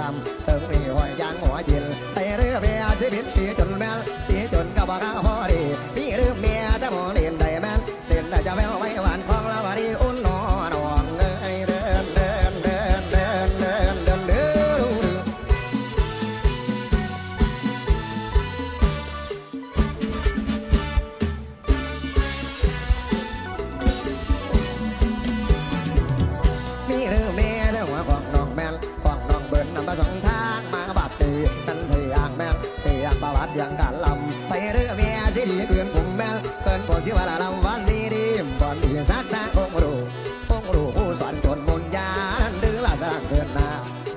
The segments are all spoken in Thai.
ลำเติงมีหอยยางหัวจินไตเรือเบียชีวิตสีจนแมวสีจนกระบะ ที่ดีเกินผมแม่นเกินผมสิว่าละลำวันดีดีบอนดีสักตาคงรู้คงรู้ผู้สอนจนมนยานั้นดื้อละสร้างเกินนา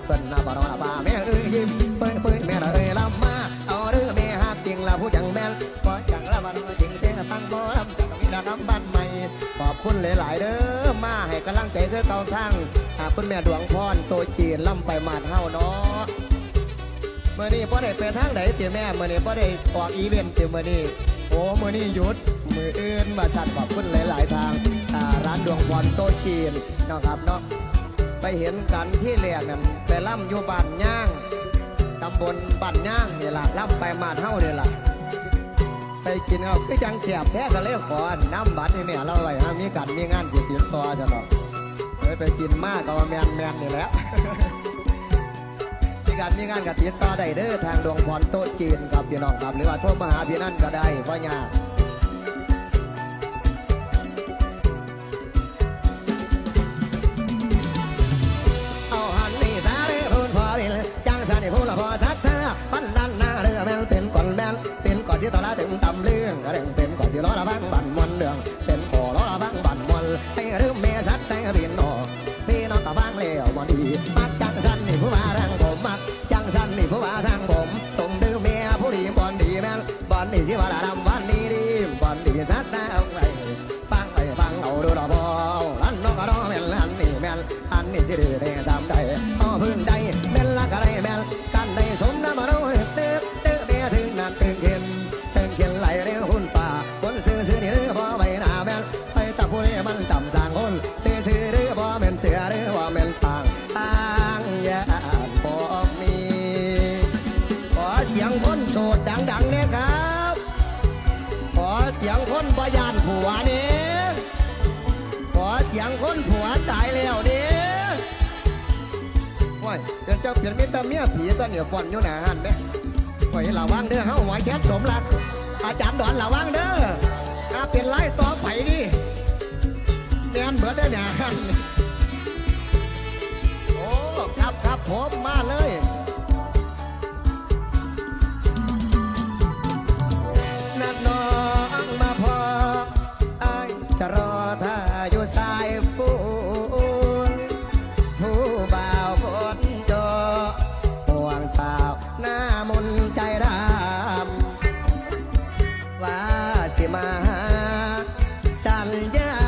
เกินนาบ่นอนละบ่าแม่เอ้ยยิ้มเปิ้นเปิ้นแม่ละเอ้ยลำมาเอาเรื่องแม่ฮักจริงละผู้จังแม่นบ่จังละมันจริงเท่ฟังบ่ลำจังมีละคำบ้านใหม่ขอบคุณหลายๆเด้อมาให้กำลังใจเธอเก่าทั้งหากคุณแม่ดวงพรโตจีนล่ำไปมาดเฮาเนาะเมื่อนี้พ่อได้ไปทางไหนเตี๋ยแม่เมื่อนี้พ่อได้ออกอีเวนต์เตี๋ยมื่อนี้ อ้มื่อนี้หยุดมืออื่นมาสัตว์ขอบคุณหลายๆทางอ่าร้านดวงพรโต๊ะจีนเนาะครับเนาะไปเห็นกันที่แรกนั่นไปล่ำอยู่บ้านย่างตำบลบ้านย่างนี่ล่ะล่ำไปมาดเฮานี่ล่ะไปกินเอาคือจังเสียบแท้ก็เลยขอน้ำบัตรนี่แม่เราไว้ฮะมีกันมีงานสิติดต่อจะหรอกเลยไปกินมากก็ว่าแมนแมนนี่แหละ มีการมีงานกับติดต่อได้เด้อทางดวงพรโต๊ะจีนครับพี่น้องครับหรือว่าโทรมาหาพี่นั่นก็ได้เพราะยากเอาหันนี่ซาเด้อคุณพ่อวิลจังสานี่คุณละพอสักท่าปั้นลันหน้าเรือแมนเป็นก่อนแมนเป็นก่อนที่ตลาถึงตำเรื่องเรื่องเป็นก่อนที่ล้อละบังบันมวนเรื่องเป็นขอล้อละบังบันมวนให้เรื่องเม อยเดินเจ้าเปลี่ยนมิตรเมียผีตอนเนี่ยฟอนอยู่หนาหันไหมโอ้ยระวังเด้อเฮาหอยแคทสมรัก อาจารย์ดอนระวังเด้ออาเป็นไรต่อไปดิเนียนเบิดได้อหนาหันโอ้ครับครับผมมาเลย สั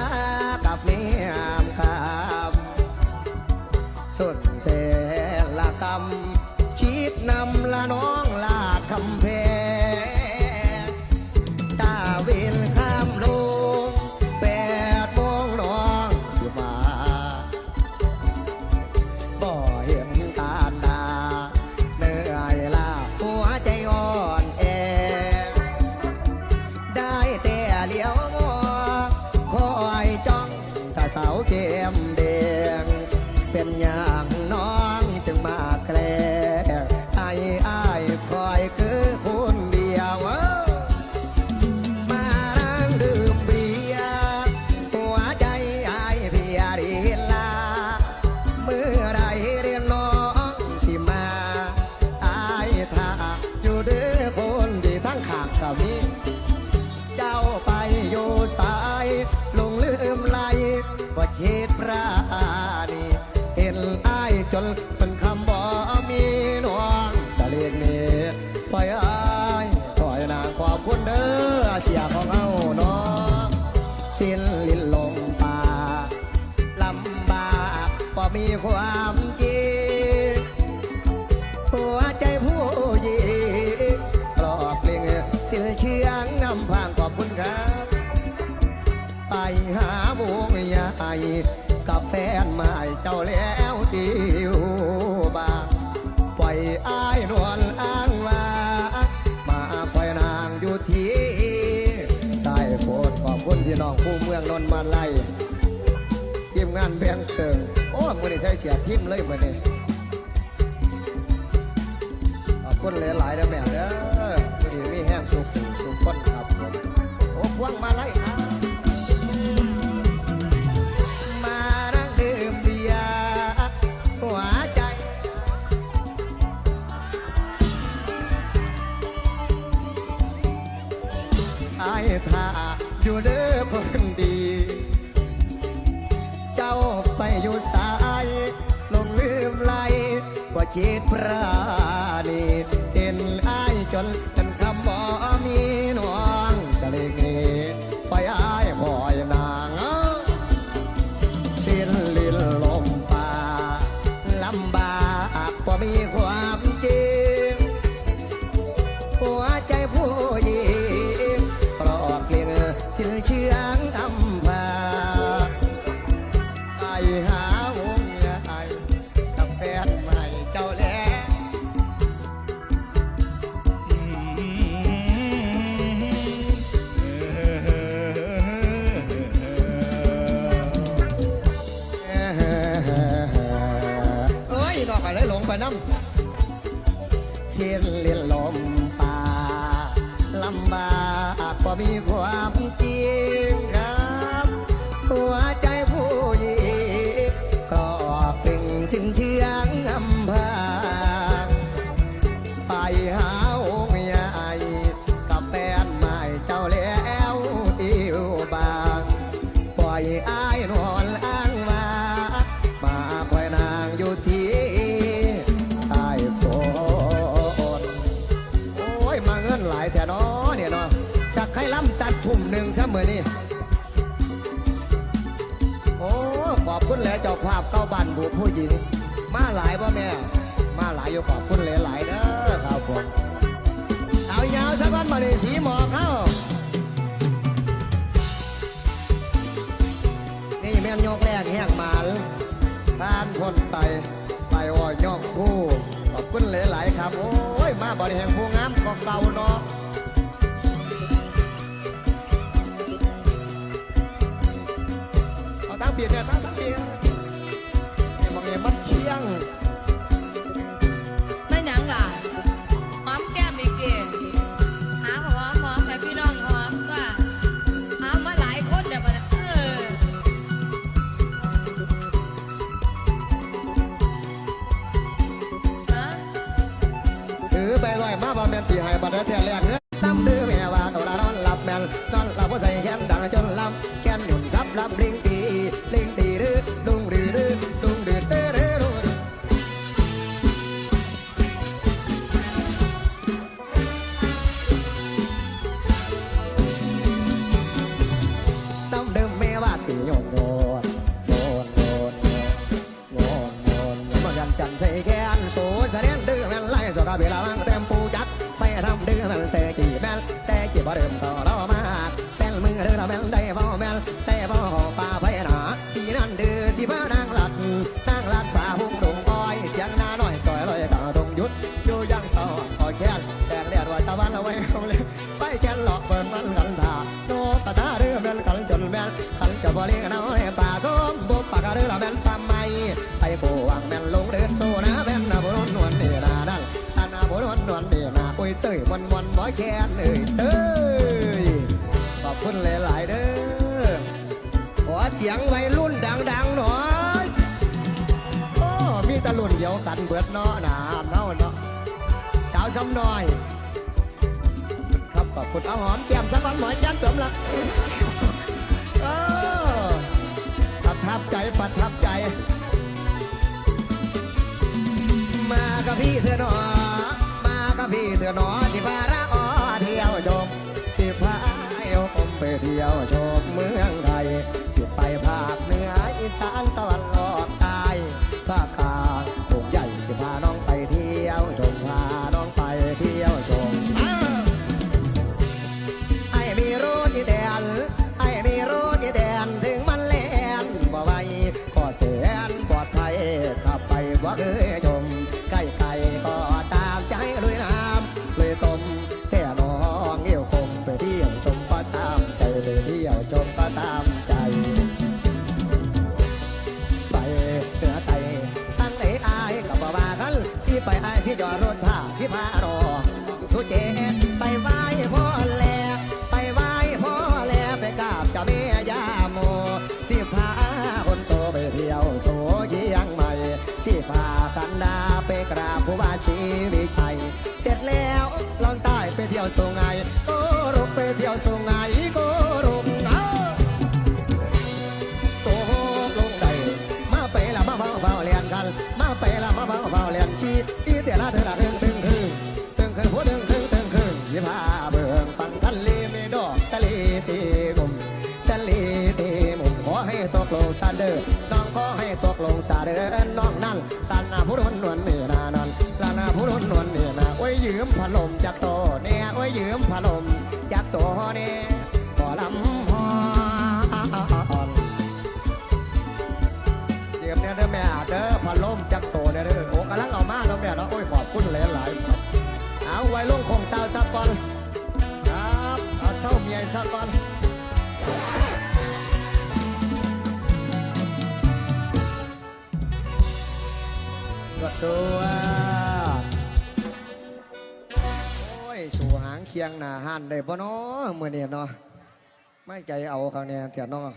วงใหญ่กับแฟนใหม่เจ้าแล้วติวบาปล่อยอ้ายนวลอ้างว่ามาปล่อยนางอยู่ที่สายโฟดขอบคุณพี่น้องผู้เมืองนนท์มาไล่ทีมงานแบงเกิงโอ้มือนี้ใช้เสียทิมเลยมือนี้ขอบคุณหลายๆนะแม่เด้อวันนี้มีแห้งสุขสุขคนครับผมโอ้พวงมาไล่ครับ จิตประณีเห็นอ้ายจน น้ำเชียนเลียนลมป่าลำบากพอมีความจริงครับหัวใจผู้หญิงก็เป็นสิ้นเชียงอำพางไปหา อบคุณแหลเจ้าภาพเก้าบัานบุผู้หญิง มาหลายพ่อแม่ มาหลายอยู่ขอบคุณแหลหลายเด้อครับผมเอาเงาวสักวันมาเลยสีหมอกเข้านี่แม่นยกแรกแหกหมานทานพ้นไตไปอ้อยยอกคู่ขอบคุณหลายๆครับ โอ้ย มาบริแห่งผู้งามของเก่าเนาะ别的。 ม่นตีหายบัตรแท้แรกเด้อ เต้ยวันวันหมอแคนเอ้ยเต้ยขอบคุณหลาย ๆ เด้อขอเสียงวัรุ่นดัง ๆ หน่อยโอ้มีตะลุ่นเดียวกันเบิดเนาะนาเนาะเนาะสาวซ้ำหน่อย ครับขอบคุณเอาหอมแก้มสักวันหมอจันสมรักประทับใจประทับใจ มากับพี่เธอหน่อย พี่เถอหนอที่พาระออเที่ยวชมที่พาโยมไปเที่ยวชมเมืองไทยที่ไปภาคเหนืออีสานตะวันออก ไปเที่ยวส่งไงโกรกไปเที่ยวส่งไงก็รกเอาโกหกลงใดมาไปละมาเฝ้าเฝ้าเลียนกัน มาไปละมาเฝ้าเฝ้าเลียนชีอีเตละเธอละเพิ่งตึงคืนตึงคืนพูดตึงตึงตึงคืนยี่พาเบิ่งปังทะเลไมดอกทะเลตีงุ่มทะเลตีมุมขอให้ตกลงซาเดอร์น้องขอให้ตกลงซาเดอร์น้องนั่นตันหน้าพูดหนวนไม่นาน ยืมพัดลมจากโตเนี่ยโอ้ยยืมพัดลมจากโตเนี่ยบ่ลำพอนยืมเนี่ยเด้อแม่เด้อพัดลมจากโตเนี่ยเด้อโอ้กำลังเอามาแล้วแม่เนาะโอ้ยขอบคุณหลายๆครับเอาไว้ลงคงเตาซับก่อนครับเอาเช่าเมียซับก่อนสวัสดี คียงหน้าหันได้บ่เนาะมื้อนี้เนาะไม่ใจเอาเขาเนี้ยเถียนเนาะ